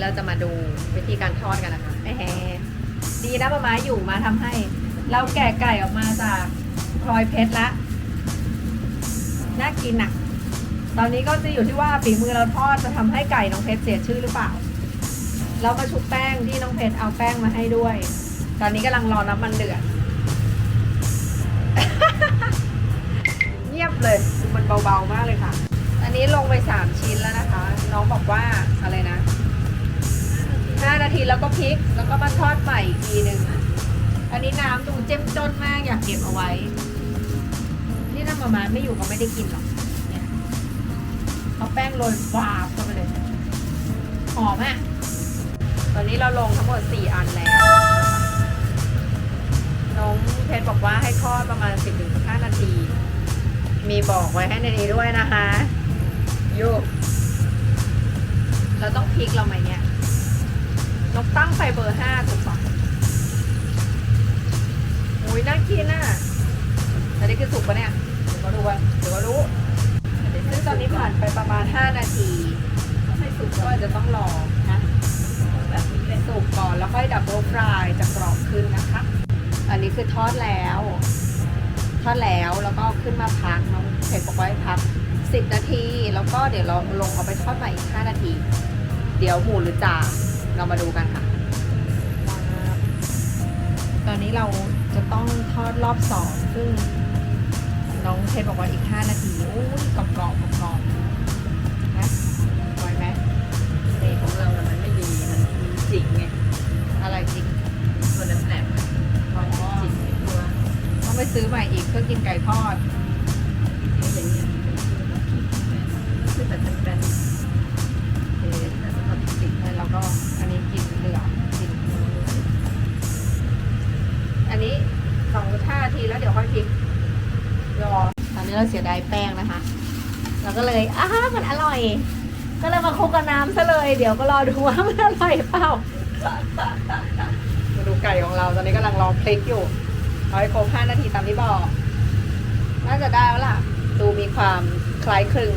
เราจะมาดูวิธีการทอดกันนะคะแหมดีนะป้าไม้อยู่มาทำให้ เราแกะไก่ออกมาจากพลอยเพชรละน่ากินอะตอนนี้ก็จะอยู่ที่ว่าฝีมือเราทอดจะทำให้ไก่น้องเพชรเสียชื่อหรือเปล่า เรามาชุบแป้งที่น้องเพชรเอาแป้งมาให้ด้วย ตอนนี้กำลังรอน้ำมันเดือดเงียบเลยมันเบาๆมากเลยค่ะ อันนี้ลงไปสามชิ้นแล้วนะคะ น้องบอกว่าอะไรนะ ห้านาทีแล้วก็พลิกแล้วก็มาทอดใหม่อีกทีหนึ่งอันนี้น้ำดูเจ้มจนมากอยากเก็บเอาไว้ นี่ถ้ามามาไม่อยู่ก็ไม่ได้กินหรอกเนี่ยเอาแป้งโรยวาบเข้าไปเลยหอมอะตอนนี้เราลงทั้งหมดสี่อันแล้ว น้องเพชรบอกว่าให้ทอดประมาณ 10-15 นาที มีบอกไว้ให้ในนี้ด้วยนะคะโยกเราต้องพลิกเราไหมเนี่ย นกตั้งไฟเบอร์ห้าถูกปะอุ้ยน่ากินอะอันนี้คือสุกปะเนี่ย เดี๋ยวก็ดูว่าเดี๋ยวก็รู้ซึ่งตอนนี้ผ่านไปประมาณ 5 นาทีไม่สุกก็จะต้องรอนะแบบนี้เลยสุกก่อนแล้วค่อยดับเบิลฟรายจะกรอบขึ้นนะคะ อันนี้คือทอดแล้ว ทอดแล้วแล้วก็ขึ้นมาพักน้องเพชรบอกว่าให้พัก 10 นาที แล้วก็เดี๋ยวเราลงเอาไปทอดใหม่อีก5นาที เดี๋ยวหมูหรือจ่า เรามาดูกันค่ะ ตอนนี้เราจะต้องทอดรอบสองซึ่งน้องเพชรบอกว่าอีก 5 นาทีโอ้ยกรอบกรอบๆกรอบๆนะไหวไหมนี่ของเราน่ะมันไม่ดี มันจิกไงอะไรจริงตัวนั้นแหลมอ๋อจิกไอ้ตัวต้องไปซื้อใหม่อีกเพื่อกินไก่ทอด สองท่าทีแล้วเดี๋ยวค่อยพลิกรอตอนนี้เราเสียดายแป้งนะคะ เราก็เลยอ้ามันอร่อย ก็เลยมาคลุกกับน้ำซะเลย เดี๋ยวก็รอดูว่ามันอร่อยเปล่ามาดูไก่ของเราตอนนี้กำลังรอพลิกอยู่เอาให้ครบ5นาทีตามที่บอก น่าจะได้แล้วล่ะ ดูมีความคล้ายคลึง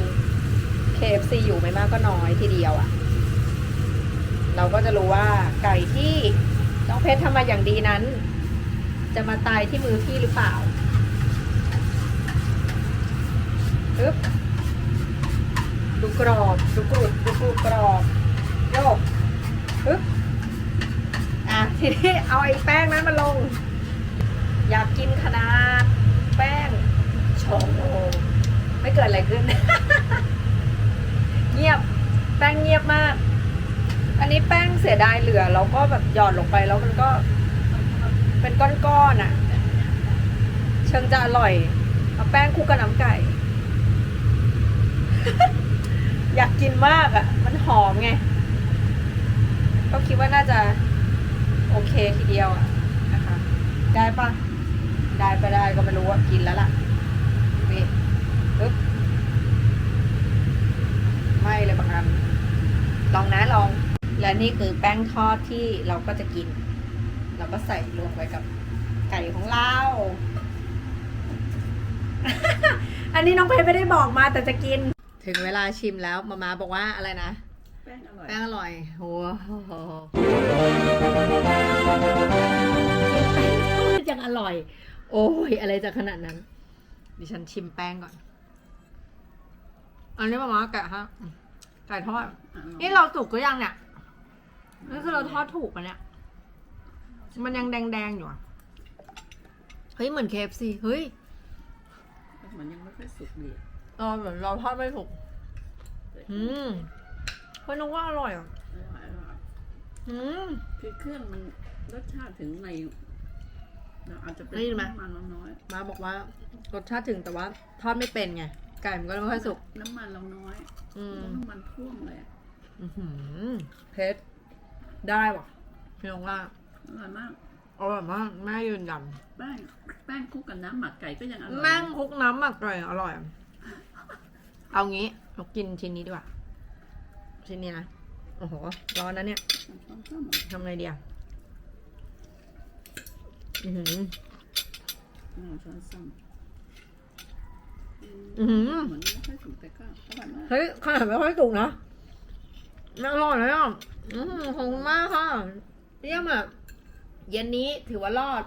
KFC อยู่ไม่มากก็น้อยทีเดียวอะ่ะ เราก็จะรู้ว่าไก่ที่น้องเพชรทำมาอย่างดีนั้น จะมาตายที่มือพี่หรือเปล่าปึ๊บดูกรอบดูกรุดดูกรุดกรอบโยกปึ๊บอะทีนี้เอาไอ้แป้งนั้นมาลง อยากกินขนาดแป้งโชว์ไม่เกิดอะไรขึ้น เงียบแป้งเงียบมาก อันนี้แป้งเสียดายเหลือ เราก็แบบหยอดลงไปแล้วมันก็ เป็นก้อนๆอะ เชิงจะอร่อยเอาแป้งคลุกกับน้ำไก่ อยากกินมากอะ มันหอมไง ก็คิดว่าน่าจะ โอเคทีเดียวอะนะคะ ได้ปะได้ไปได้ก็ไม่รู้ว่ากินแล้วล่ะนี่ปึ๊บไม่เลยบางอันลองนะลอง และนี่คือแป้งทอดที่เราก็จะกิน เราก็ใส่รวมไปกับไก่ของเรา อันนี้น้องเพชรไม่ได้บอกมาแต่จะกิน ถึงเวลาชิมแล้วมามาบอกว่าอะไรนะ แป้งอร่อย แป้งอร่อยโหยังอร่อย โอ้ยอะไรจะขนาดนั้น ดิฉันชิมแป้งก่อน อันนี้มามาแกะฮะไก่ทอด นี่เราสุกก็ยังเนี่ยนี่คือเราทอดถูกปะเนี่ย มันยังแดงๆอยู่อะเฮ้ยเหมือน KFC เฮ้ยมันยังไม่ค่อยสุกดีเออเหมือนเราทอดไม่ถูกอืมเฮ้ยนึกว่าอร่อยอะอร่อยอร่อยอืม คือเครื่องมันรสชาติถึงในเราอาจจะเป็นได้ยินไหม น้ำมันน้อย มาบอกว่ารสชาติถึงแต่ว่าทอดไม่เป็นไงไก่มันก็ไม่ค่อยสุก น้ำมันเราน้อยอืม น้ำมันท่วมเลยอะอื้อหือเผ็ดได้ว่ะพี่น้องว่า อร่อยมากอร่อยมากแม่ยืนยันแป้งแป้งคลุกกับน้ำหมักไก่ก็ยังอร่อยแป้งคลุกน้ำหมักไก่อร่อย เอางี้เรากินชิ้นนี้ดีกว่าชิ้นนี้นะโอ้โหร้อนนะเนี่ยทำไงดีอะอือหืออือหือเนไม่ค่ออร่อยมเฮ้ยขนาดไม่ค่อยถูงนะน่าร่อยเลยอะอือหือขอบคุณมากค่ะเยี่ยมอะ เย็นนี้ถือว่ารอด